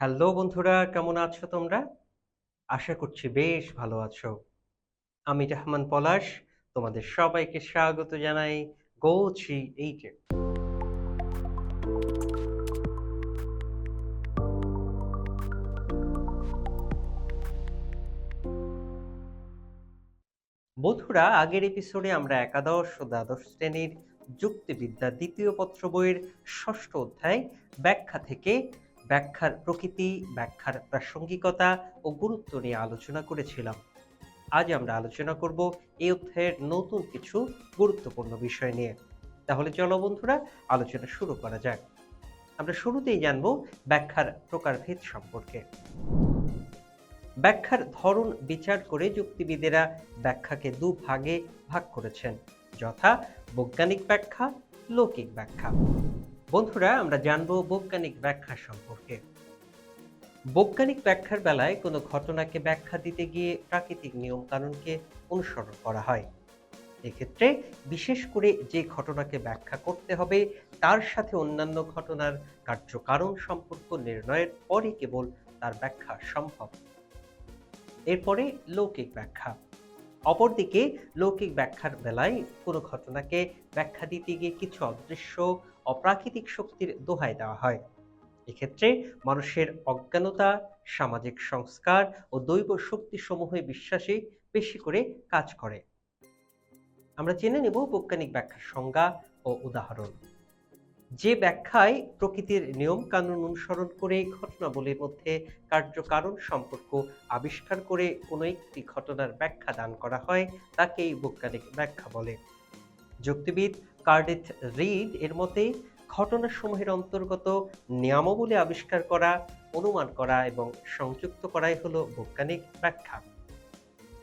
Hello বন্ধুরা, কেমন আছো তোমরা? আশা করছি বেশ ভালো আছো। আমি রহমান পলাশ, তোমাদের সবাইকে স্বাগত জানাই গোছি এইটে। বন্ধুরা, আগের এপিসোডে আমরা একাদশ ও দ্বাদশ শ্রেণির যুক্তিবিদ্যা দ্বিতীয় পত্র বইয়ের ষষ্ঠ অধ্যায় ব্যাখ্যা থেকে ব্যাখ্যার প্রকৃতি, ব্যাখ্যার প্রাসঙ্গিকতা ও গুরুত্ব নিয়ে আলোচনা করেছিলাম। আজ আমরা আলোচনা করব এই অধ্যায়ের নতুন কিছু গুরুত্বপূর্ণ বিষয় নিয়ে। তাহলে চলো বন্ধুরা, আলোচনা শুরু করা যাক। আমরা শুরুতেই জানব ব্যাখ্যার প্রকারভেদ সম্পর্কে। ব্যাখ্যার ধরন বিচার করে যুক্তিবিদেরা ব্যাখ্যাকে দু ভাগে ভাগ করেছেন। যথা বৈজ্ঞানিক ব্যাখ্যা, লৌকিক ব্যাখ্যা। বন্ধুরা, আমরা জানব বৈজ্ঞানিক ব্যাখ্যা সম্পর্কে। বৈজ্ঞানিক ব্যাখ্যার বেলায় কোনো ঘটনাকে ব্যাখ্যা দিতে গিয়ে প্রাকৃতিক নিয়ম কানুনকে অনুসরণ করা হয়। এক্ষেত্রে বিশেষ করে যে ঘটনাকে ব্যাখ্যা করতে হবে, তার সাথে অন্যান্য ঘটনার কার্যকারণ সম্পর্ক, নির্ণয়ের পরে কেবল তার ব্যাখ্যা সম্ভব। এরপরে লৌকিক ব্যাখ্যা। অপরদিকে লৌকিক ব্যাখ্যার বেলায় কোনো ঘটনাকে ব্যাখ্যা দিতে গিয়ে কিছু অদৃশ্য, অপ্রাকৃতিক শক্তির দোহাই দেওয়া হয়। এক্ষেত্রে মানুষের অজ্ঞানতা, সামাজিক সংস্কার ও দৈব শক্তি সমূহে বিশ্বাসে বেশি করে কাজ করে। আমরা জেনে নেব বৈজ্ঞানিক ব্যাখ্যার সংজ্ঞা ও উদাহরণ। যে ব্যাখ্যায় প্রকৃতির নিয়ম কানুন অনুসরণ করে ঘটনাবলীর মধ্যে কার্যকারণ সম্পর্ক আবিষ্কার করে কোনো একটি ঘটনার ব্যাখ্যা দান করা হয়, তাকেই বৈজ্ঞানিক ব্যাখ্যা বলে। যুক্তিবিদ কার্ডিথ রিড এর মতে, ঘটনাসমূহের অন্তর্গত নিয়মাবলী আবিষ্কার করা, অনুমান করা এবং সংযুক্ত করাই হলো বৈজ্ঞানিক ব্যাখ্যা।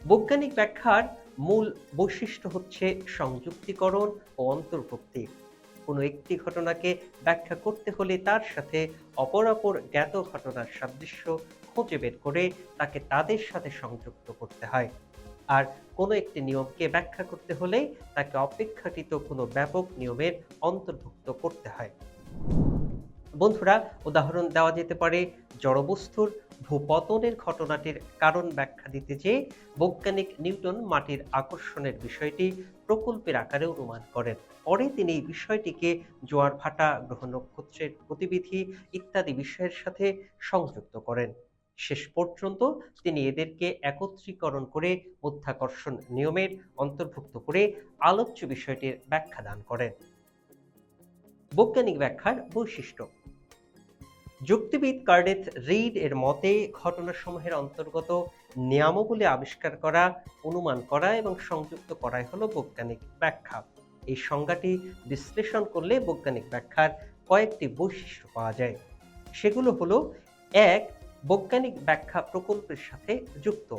বৈজ্ঞানিক ব্যাখ্যার মূল বৈশিষ্ট্য হচ্ছে সংযুক্তিকরণ ও অন্তর্ভুক্তি। কোনো একটি ঘটনাকে ব্যাখ্যা করতে হলে তার সাথে অপর অপর জ্ঞাত ঘটনার সাদৃশ্য খুঁজে বের করে তাকে তাদের সাথে সংযুক্ত করতে হয়। আর কোনো একটি নিয়মকে ব্যাখ্যা করতে হলে তাকে অপেক্ষাকৃত কোনো ব্যাপক নিয়মের অন্তর্ভুক্ত করতে হয়। বন্ধুরা, উদাহরণ দেওয়া যেতে পারে জড়বস্তুর ভূপতনের ঘটনাটির কারণ ব্যাখ্যা দিতে যে বৈজ্ঞানিক নিউটন মাটির আকর্ষণের বিষয়টি প্রকল্পের আকারে অনুমান করেন। পরে তিনি এই বিষয়টিকে জোয়ার ভাটা গ্রহ নক্ষত্রের গতিবিধি ইত্যাদি বিষয়ের সাথে সংযুক্ত করেন। শেষ পর্যন্ত তিনি এদেরকে একত্রীকরণ করে মধ্যাকর্ষণ নিয়মের অন্তর্ভুক্ত করে আলোচ্য বিষয়টির ব্যাখ্যা দান করেন। বৈজ্ঞানিক ব্যাখ্যার বৈশিষ্ট্য যুক্তিবিদ কার্ডেথ রিড এর মতে, ঘটনাসমূহের অন্তর্গত নিয়মাবলী আবিষ্কার করা, অনুমান করা এবং সংযুক্ত করাই হলো বৈজ্ঞানিক ব্যাখ্যা। এই সংজ্ঞাটি বিশ্লেষণ করলে বৈজ্ঞানিক ব্যাখ্যার কয়েকটি বৈশিষ্ট্য পাওয়া যায়। সেগুলো হলো, এক, বৈজ্ঞানিক ব্যাখ্যা প্রকল্পের সাথে যুক্ত।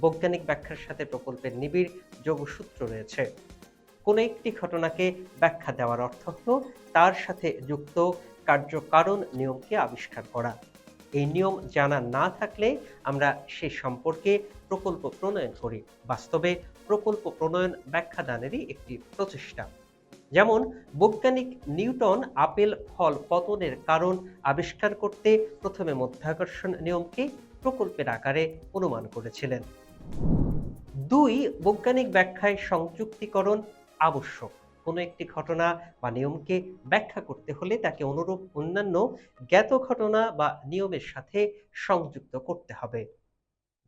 বৈজ্ঞানিক ব্যাখ্যার সাথে প্রকল্পের নিবিড় যোগসূত্র রয়েছে। কোনো একটি ঘটনাকে ব্যাখ্যা দেওয়ার অর্থ হলো, তার সাথে যুক্ত কার্যকারণ নিয়মকে আবিষ্কার করা। এই নিয়ম জানা না থাকলে আমরা সে সম্পর্কে প্রকল্প প্রণয়ন করি। বাস্তবে প্রকল্প প্রণয়ন ব্যাখ্যা দানেরই একটি প্রচেষ্টা। যেমন, বৈজ্ঞানিক নিউটন আপেল ফল পতনের কারণ আবিষ্কার করতে প্রথমে মধ্যাকর্ষণ নিয়মকে প্রকল্পের আকারে অনুমান করেছিলেন। দুই, বৈজ্ঞানিক ব্যাখ্যায় সংযুক্তিকরণ আবশ্যক। কোনো একটি ঘটনা বা নিয়মকে ব্যাখ্যা করতে হলে তাকে অনুরূপ অন্যান্য জ্ঞাত ঘটনা বা নিয়মের সাথে সংযুক্ত করতে হবে।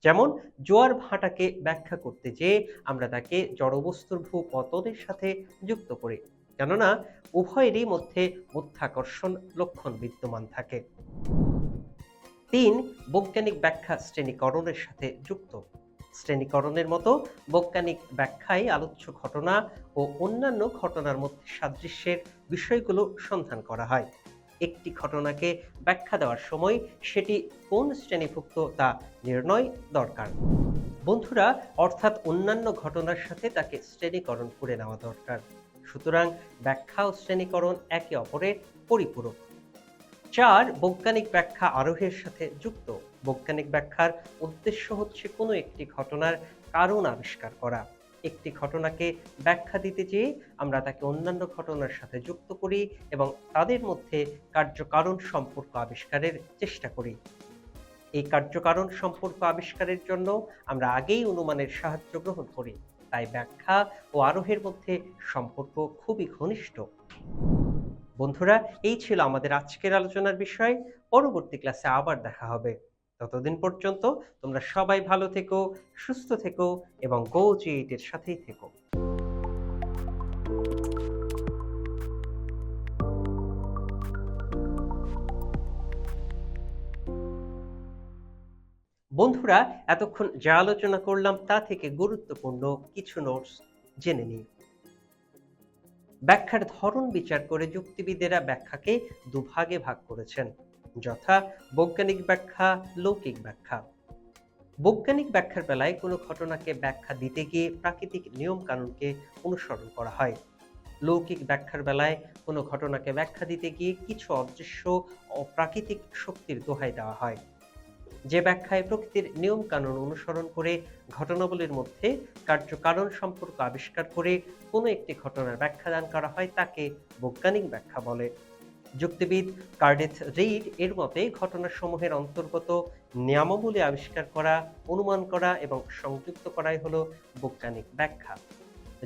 যেমন, জোয়ার ভাটাকে ব্যাখ্যা করতে যে আমরা তাকে জড়বস্তুর ভূ পতনের সাথে যুক্ত করি, কেননা উভয়েরই মধ্যে মধ্যাকর্ষণ লক্ষণ বিদ্যমান থাকে। তিন, বৈজ্ঞানিক ব্যাখ্যা শ্রেণীকরণের সাথে যুক্ত। শ্রেণীকরণের মতো বৈজ্ঞানিক ব্যাখ্যায় আলোচ্য ঘটনা ও অন্যান্য ঘটনার মধ্যে সাদৃশ্যের বিষয়গুলো সন্ধান করা হয়। একটি ঘটনাকে ব্যাখ্যা দেওয়ার সময় সেটি কোন শ্রেণীভুক্ত তা নির্ণয় দরকার। বন্ধুরা, অর্থাৎ অন্যান্য ঘটনার সাথে তাকে শ্রেণীকরণ করে নেওয়া দরকার। সুতরাং ব্যাখ্যা ও শ্রেণীকরণ একে অপরের পরিপূরক। চার, বৈজ্ঞানিক ব্যাখ্যা আরোহের সাথে যুক্ত। বৈজ্ঞানিক ব্যাখ্যার উদ্দেশ্য হচ্ছে কোনো একটি ঘটনার কারণ আবিষ্কার করা। একটি ঘটনাকে ব্যাখ্যা দিতে চেয়ে আমরা তাকে অন্যান্য ঘটনার সাথে যুক্ত করি এবং তাদের মধ্যে কার্যকারণ সম্পর্ক আবিষ্কারের চেষ্টা করি। এই কার্যকারণ সম্পর্ক আবিষ্কারের জন্য আমরা আগেই অনুমানের সাহায্য গ্রহণ করি। তাই ব্যাখ্যা ও আরোহের মধ্যে সম্পর্ক খুবই ঘনিষ্ঠ। বন্ধুরা, এই ছিল আমাদের আজকের আলোচনার বিষয়। পরবর্তী ক্লাসে আবার দেখা হবে। ততদিন পর্যন্ত তোমরা সবাই ভালো থেকো, সুস্থ থেকো এবং গো এইটের সাথেই থেকো। বন্ধুরা, এতক্ষণ যা আলোচনা করলাম তা থেকে গুরুত্বপূর্ণ কিছু নোটস জেনে নিই। ব্যাখ্যার ধরন বিচার করে যুক্তিবিদেরা ব্যাখ্যাকে দুভাগে ভাগ করেছেন। যথা বৈজ্ঞানিক ব্যাখ্যা, লৌকিক ব্যাখ্যা। বৈজ্ঞানিক ব্যাখ্যার বেলায় কোনো ঘটনাকে ব্যাখ্যা দিতে গিয়ে প্রাকৃতিক নিয়ম কানুনকে অনুসরণ করা হয়। লৌকিক ব্যাখ্যার বেলায় কোনো ঘটনাকে ব্যাখ্যা দিতে গিয়ে কিছু অদৃশ্য অপ্রাকৃতিক শক্তির দোহাই দেওয়া হয়। যে ব্যাখ্যায় প্রকৃতির নিয়ম কানুন অনুসরণ করে ঘটনাবলীর মধ্যে কার্যকারণ সম্পর্ক আবিষ্কার করে কোনো একটি ঘটনার ব্যাখ্যা দান করা হয়, তাকে বৈজ্ঞানিক ব্যাখ্যা বলে। যুক্তিবিদ কার্ডেথ রিড এর মতে, ঘটনাসমূহের অন্তর্গত নিয়মাবলী আবিষ্কার করা, অনুমান করা এবং সংযুক্ত করাই হলো বৈজ্ঞানিক ব্যাখ্যা।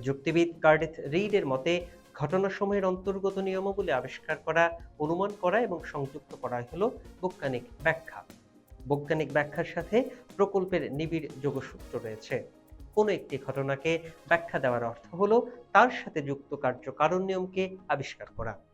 যুক্তিবিদ কার্ডেথ রিড এর মতে, ঘটনাসমূহের অন্তর্গত নিয়মাবলী আবিষ্কার করা, অনুমান করা এবং সংযুক্ত করাই হলো বৈজ্ঞানিক ব্যাখ্যা। বৈজ্ঞানিক ব্যাখ্যার সাথে প্রকল্পের নিবিড় যোগসূত্র রয়েছে। কোনো একটি ঘটনাকে ব্যাখ্যা দেওয়ার অর্থ হলো, তার সাথে যুক্ত কার্য কারণ নিয়মকে আবিষ্কার করা।